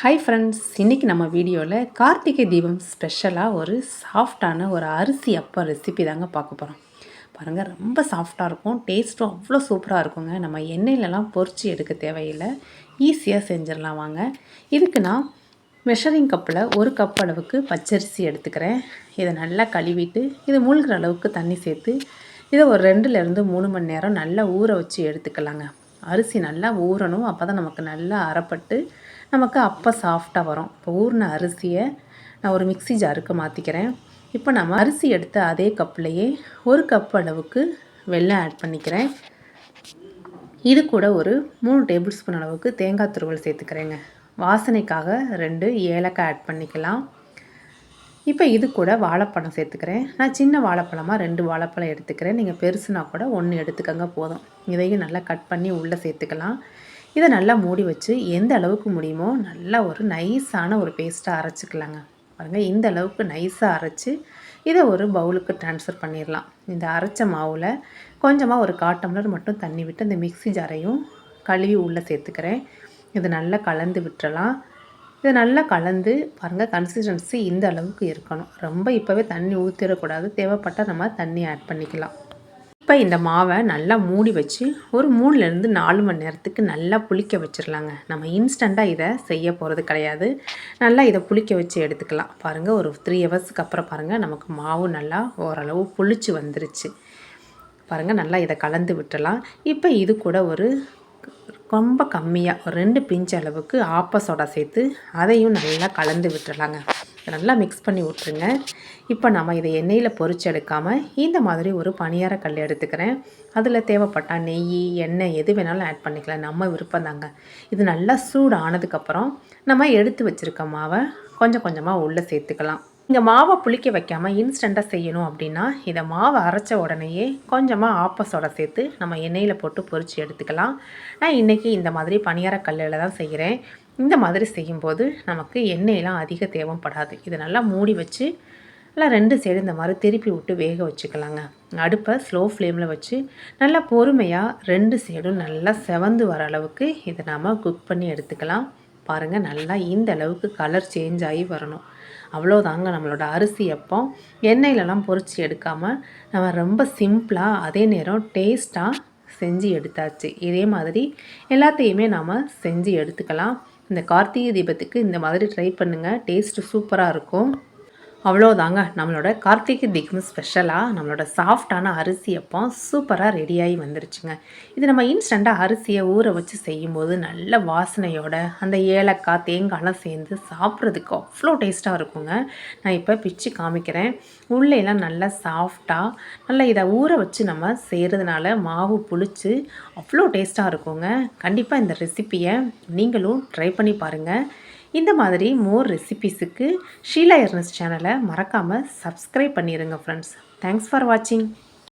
Hi friends இன்றைக்கி நம்ம வீடியோவில் கார்த்திகை தீபம் ஸ்பெஷலாக ஒரு சாஃப்டான ஒரு அரிசி அப்பா ரெசிபி தாங்க பார்க்க போகிறோம் பாருங்கள் ரொம்ப சாஃப்டாக இருக்கும். டேஸ்ட்டும் அவ்வளோ சூப்பராக இருக்குங்க. நம்ம எண்ணெயிலலாம் பொறிச்சு எடுக்க தேவையில்லை. ஈஸியாக செஞ்சிடலாம் வாங்க. இதுக்கு நான் மெஷரிங் கப்பில் ஒரு கப் அளவுக்கு பச்சரிசி எடுத்துக்கிறேன். இதை நல்லா கழுவிட்டு இது மூழ்கிற அளவுக்கு தண்ணி சேர்த்து இதை ஒரு ரெண்டுலேருந்து மூணு மணி நேரம் நல்லா ஊற வச்சு எடுத்துக்கலாங்க. அரிசி நல்லா ஊறணும். அப்போ தான் நமக்கு நல்லா அறப்பட்டு நமக்கு அப்போ சாஃப்டாக வரும். இப்போ ஊறின அரிசியை நான் ஒரு மிக்சி ஜாருக்கு மாற்றிக்கிறேன் இப்போ நம்ம அரிசி எடுத்த அதே கப்லேயே ஒரு கப் அளவுக்கு வெள்ளம் ஆட் பண்ணிக்கிறேன். இது கூட ஒரு மூணு டேபிள் ஸ்பூன் அளவுக்கு தேங்காய் துருவல் சேர்த்துக்கிறேங்க. வாசனைக்காக ரெண்டு ஏலக்காய் ஆட் பண்ணிக்கலாம். இப்போ இது கூட வாழைப்பழம் சேர்த்துக்கிறேன். நான் சின்ன வாழைப்பழமாக ரெண்டு வாழைப்பழம் எடுத்துக்கிறேன். நீங்கள் பெருசுனா கூட ஒன்று எடுத்துக்கங்க போதும். இதையும் நல்லா கட் பண்ணி உள்ளே சேர்த்துக்கலாம். இதை நல்லா மூடி வச்சு எந்த அளவுக்கு முடியுமோ நல்லா ஒரு நைஸான ஒரு பேஸ்ட்டாக அரைச்சிக்கலாங்க. பாருங்கள் இந்த அளவுக்கு நைஸாக அரைச்சி இதை ஒரு பவுலுக்கு ட்ரான்ஸ்ஃபர் பண்ணிடலாம் இந்த அரைச்ச மாவில் கொஞ்சமாக ஒரு காட்டம்லர் மட்டும் தண்ணி விட்டு இந்த மிக்சி ஜாரையும் கழுவி உள்ளே சேர்த்துக்கிறேன். இதை நல்லா கலந்து விட்டுறலாம். இதை நல்லா கலந்து பாருங்கள் கன்சிஸ்டன்சி இந்த அளவுக்கு இருக்கணும். ரொம்ப இப்போவே தண்ணி ஊற்றிடக்கூடாது தேவைப்பட்டால் நம்ம தண்ணி ஆட் பண்ணிக்கலாம். இப்போ இந்த மாவை நல்லா மூடி வச்சு ஒரு மூணுலேருந்து நாலு மணி நேரத்துக்கு நல்லா புளிக்க வச்சிடலாங்க நம்ம இன்ஸ்டண்ட்டாக இதை செய்ய போகிறது கிடையாது. நல்லா இதை புளிக்க வச்சு எடுத்துக்கலாம். பாருங்கள் ஒரு த்ரீ ஹவர்ஸுக்கு அப்புறம் பாருங்கள் நமக்கு மாவு நல்லா ஓரளவு புளிச்சு வந்துருச்சு. பாருங்கள் நல்லா இதை கலந்து விட்டுடலாம். இப்போ இது கூட ஒரு ரொம்ப கம்மியாக ஒரு ரெண்டு பிஞ்ச் அளவுக்கு ஆப்ப சோடா சேர்த்து அதையும் நல்லா கலந்து விட்டுடலாங்க நல்லா மிக்ஸ் பண்ணி விட்ருங்க இப்போ நம்ம இதை எண்ணெயில் பொறிச்சு எடுக்காமல் இந்த மாதிரி ஒரு பணியார கல் எடுத்துக்கிறேன். அதில் தேவைப்பட்டால் நெய் எண்ணெய் எது வேணாலும் ஆட் பண்ணிக்கலாம். நம்ம விருப்பம் தாங்க இது நல்லா சூடு ஆனதுக்கப்புறம் நம்ம எடுத்து வச்சுருக்க மாவை கொஞ்சம் கொஞ்சமாக உள்ளே சேர்த்துக்கலாம். இங்கே மாவை புளிக்க வைக்காமல் இன்ஸ்டண்ட்டாக செய்யணும் அப்படின்னா இதை மாவை அரைச்ச உடனேயே கொஞ்சமாக ஆப்பஸோட சேர்த்து நம்ம எண்ணெயில் போட்டு பொறிச்சு எடுத்துக்கலாம். நான் இன்றைக்கி இந்த மாதிரி பணியார கல்லில் தான் செய்கிறேன் இந்த மாதிரி செய்யும்போது நமக்கு எண்ணெயெலாம் அதிக தேவைப்படாது. இதை நல்லா மூடி வச்சு நல்லா ரெண்டு சைடு இந்த மாதிரி திருப்பி விட்டு வேக வச்சுக்கலாங்க. அடுப்பை ஸ்லோ ஃப்ளேமில் வச்சு நல்லா பொறுமையாக ரெண்டு சைடும் நல்லா செவந்து வர அளவுக்கு இதை நாம் குக் பண்ணி எடுத்துக்கலாம். பாருங்கள் நல்லா இந்த அளவுக்கு கலர் சேஞ்ச் ஆகி வரணும். அவ்வளோதாங்க நம்மளோட அரிசி எப்போ எண்ணெயிலலாம் பொறிச்சு எடுக்காமல் நம்ம ரொம்ப சிம்பிளாக அதே நேரம் டேஸ்ட்டாக செஞ்சு எடுத்தாச்சு. இதே மாதிரி எல்லாத்தையுமே நாம் செஞ்சு எடுத்துக்கலாம். இந்த கார்த்திகை தீபத்துக்கு இந்த மாதிரி ட்ரை பண்ணுங்கள் டேஸ்ட்டு சூப்பராக இருக்கும். அவ்வளோதாங்க நம்மளோட கார்த்திகை தீபம் ஸ்பெஷலாக நம்மளோட சாஃப்டான அரிசி அப்போ சூப்பராக ரெடியாகி வந்துருச்சுங்க. இது நம்ம இன்ஸ்டண்ட்டாக அரிசியை ஊற வச்சு செய்யும்போது நல்ல வாசனையோட அந்த ஏலக்காய் தேங்காய்லாம் சேர்ந்து சாப்பிட்றதுக்கு அவ்வளோ டேஸ்ட்டாக இருக்குங்க. நான் இப்போ பிச்சு காமிக்கிறேன். உள்ளேலாம் நல்லா சாஃப்டாக நல்லா இதை ஊற வச்சு நம்ம செய்கிறதுனால மாவு புளிச்சு அவ்வளோ டேஸ்ட்டாக இருக்குங்க. கண்டிப்பாக இந்த ரெசிப்பியை நீங்களும் ட்ரை பண்ணி பாருங்கள் இந்த மாதிரி மோர் ரெசிபீஸுக்கு ஷீலா எர்னஸ் சேனலை மறக்காமல் சப்ஸ்கிரைப் பண்ணிடுங்க ஃப்ரெண்ட்ஸ் தேங்க்ஸ் ஃபார் வாட்சிங்